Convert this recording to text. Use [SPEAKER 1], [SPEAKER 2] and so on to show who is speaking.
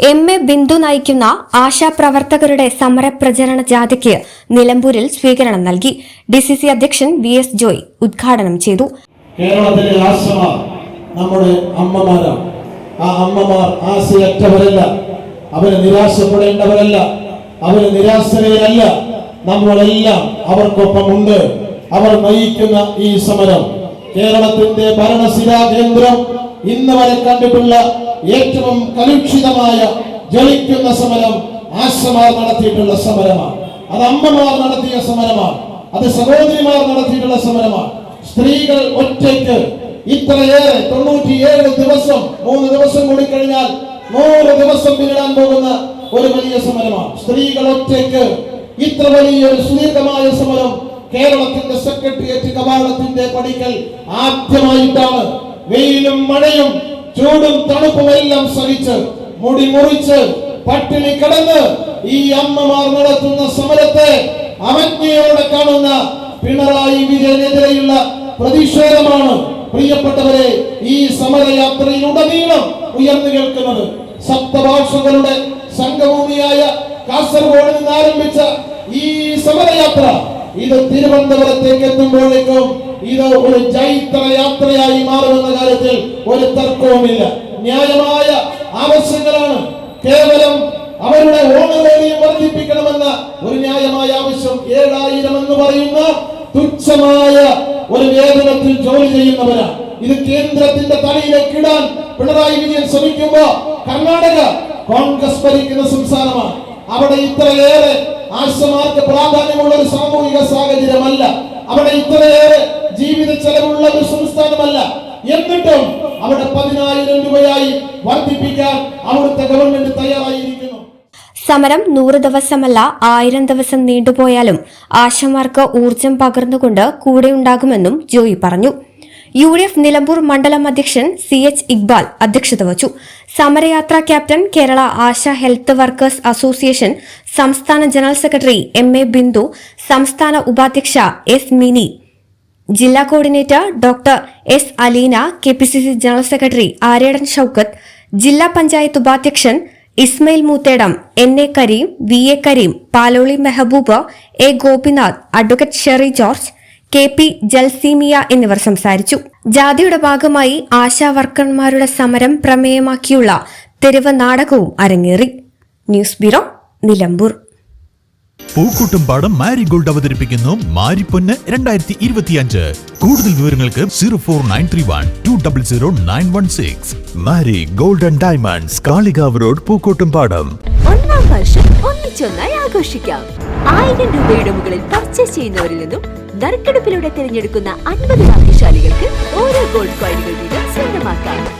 [SPEAKER 1] M A Bindu നയിക്കുന്ന ആശാപ്രവർത്തകരുടെ സമരപ്രചരണ ജാഥയ്ക്ക് നിലമ്പൂരിൽ സ്വീകരണം നൽകി. ഡി സി സി അധ്യക്ഷൻ വി എസ് ജോയ് ഉദ്ഘാടനം ചെയ്തു.
[SPEAKER 2] കേരളത്തിലെ ആശമാർ നമ്മുടെ അമ്മമാരാണ്. ആ അമ്മമാർ ആശയറ്റവരല്ല. അവർ നിരാശപ്പെടേണ്ടവരല്ല. അവർ നിരാശരയല്ല നമ്മളെല്ലാം അവർക്കൊപ്പമുണ്ട്. അവർ നയിക്കുന്ന ഈ സമരം കേരളത്തിന്റെ ഭരണശിലാ കേന്ദ്രം ഇന്ന് വരെ കണ്ടിട്ടുള്ള ഏറ്റവും കലുഷിതമായ ജലിക്കുന്ന സമരം ആശ്രമാർ നടത്തിയിട്ടുള്ള സമരമാണ്. അത് അമ്മമാർ നടത്തിയ സമരമാണ്. അത് സഹോദരിമാർ നടത്തിയിട്ടുള്ള സമരമാണ്. സ്ത്രീകൾ ഒറ്റയ്ക്ക് ഇത്രയേറെ തൊണ്ണൂറ്റിയേഴ് ദിവസം മൂന്ന് ദിവസം കൂടി കഴിഞ്ഞാൽ നൂറ് ദിവസം പിന്നിടാൻ പോകുന്ന ഒരു വലിയ സമരമാണ്. സ്ത്രീകൾ ഒറ്റയ്ക്ക് ഇത്ര വലിയൊരു സുദീർഘമായ സമരം കേരളത്തിന്റെ സെക്രട്ടേറിയറ്റ് കവാടത്തിന്റെ പടിക്കൽ ആദ്യമായിട്ടാണ് വെയിലും മഴയും ചൂടും തണുപ്പും എല്ലാം സഹിച്ച് മുടി മുറിച്ച് പട്ടിണി കിടന്ന് ഈ അമ്മമാർ നടത്തുന്ന സമരത്തെ അവജ്ഞയോടെ കാണുന്ന പിണറായി വിജയനെതിരെയുള്ള പ്രതിഷേധമാണ് പ്രിയപ്പെട്ടവരെ ഈ സമരയാത്രയിലുടനീളം ഉയർന്നു കേൾക്കുന്നത്. സപ്തഭാഷകളുടെ സംഘഭൂമിയായ കാസർഗോഡ് നിന്ന് ആരംഭിച്ച ഈ സമരയാത്ര ഇത് തിരുവനന്തപുരത്തേക്ക് എത്തുമ്പോഴേക്കും ഇത് ഒരു ചൈത്ര യാത്രയായി മാറുമെന്ന കാര്യത്തിൽ ഒരു തർക്കവുമില്ല. ന്യായമായ ആവശ്യങ്ങളാണ്. കേവലം അവരുടെ ഓണവേലിയും വർദ്ധിപ്പിക്കണമെന്ന ഒരു ന്യായമായ ആവശ്യം ഏഴായിരം എന്ന് പറയുന്ന തുച്ഛമായ ഒരു വേതനത്തിൽ ജോലി ചെയ്യുന്നവരാണ്. ഇത് കേന്ദ്രത്തിന്റെ തലയിലേക്ക് ഇടാൻ പിണറായി വിജയൻ ശ്രമിക്കുമ്പോ കർണാടക കോൺഗ്രസ് ഭരിക്കുന്ന സംസ്ഥാനമാണ്. അവിടെ ഇത്രയേറെ ആശമാർക്ക് പ്രാധാന്യമുള്ള അവിടെ ഇത്രയേറെ ജീവിത ചെലവുള്ള ഒരു സംസ്ഥാനമല്ല. എന്നിട്ടും അവിടെ പതിനായിരം രൂപയായി വർദ്ധിപ്പിക്കാൻ അവിടുത്തെ ഗവൺമെന്റ് തയ്യാറായിരിക്കുന്നു.
[SPEAKER 1] സമരം നൂറ് ദിവസമല്ല ആയിരം ദിവസം നീണ്ടുപോയാലും ആശമാർക്ക് ഊർജം പകർന്നുകൊണ്ട് കൂടെയുണ്ടാകുമെന്നും ജോയി പറഞ്ഞു. യു ഡി എഫ് നിലമ്പൂർ മണ്ഡലം അധ്യക്ഷൻ സി എച്ച് ഇക്ബാൽ അധ്യക്ഷത വച്ചു. സമരയാത്ര captain Kerala Asha health workers association സംസ്ഥാന general secretary M A Bindu സംസ്ഥാന ഉപാധ്യക്ഷ എസ് മിനി ജില്ലാ coordinator doctor S Aleena K P C C general secretary Aryadan Shoukath ജില്ലാ പഞ്ചായത്ത് ഉപാധ്യക്ഷൻ Ismail Moothedam N A Kareem V A Kareem Paloli Mehboob A Gopinath advocate Sherry George K P Jalsimia എന്നിവർ സംസാരിച്ചു. ജാഥയുടെ ഭാഗമായി ആശാ വർക്കർമാരുടെ സമരം പ്രമേയമാക്കിയുള്ള തെരുവ് നാടകവും അരങ്ങേറി. News bureau Nilambur.
[SPEAKER 3] പൂക്കൂട്ടും പാടം മാരിഗോൾഡ് അവതരിപ്പിക്കുന്നു മാരിപ്പൊന്ന് രണ്ടായിരത്തി ഇരുപത്തിയഞ്ച് കൂടുതൽ വിവരങ്ങൾക്ക് zero four nine three one two double zero nine one six. Mari golden diamonds Kalikavu road Pookkottumpadam.
[SPEAKER 4] ഒന്നാം വർഷം ഒന്നിച്ചൊന്നായി ആഘോഷിക്കാം. ആയിരം രൂപയുടെ മുകളിൽ പർച്ചേസ് ചെയ്യുന്നവരിൽ നിന്നും നറുക്കെടുപ്പിലൂടെ തിരഞ്ഞെടുക്കുന്ന അൻപത് ഭാഗ്യശാലികൾക്ക് ഓരോ ഗോൾഡ് കോയിനുകൾ വീതം സ്വന്തമാക്കാം.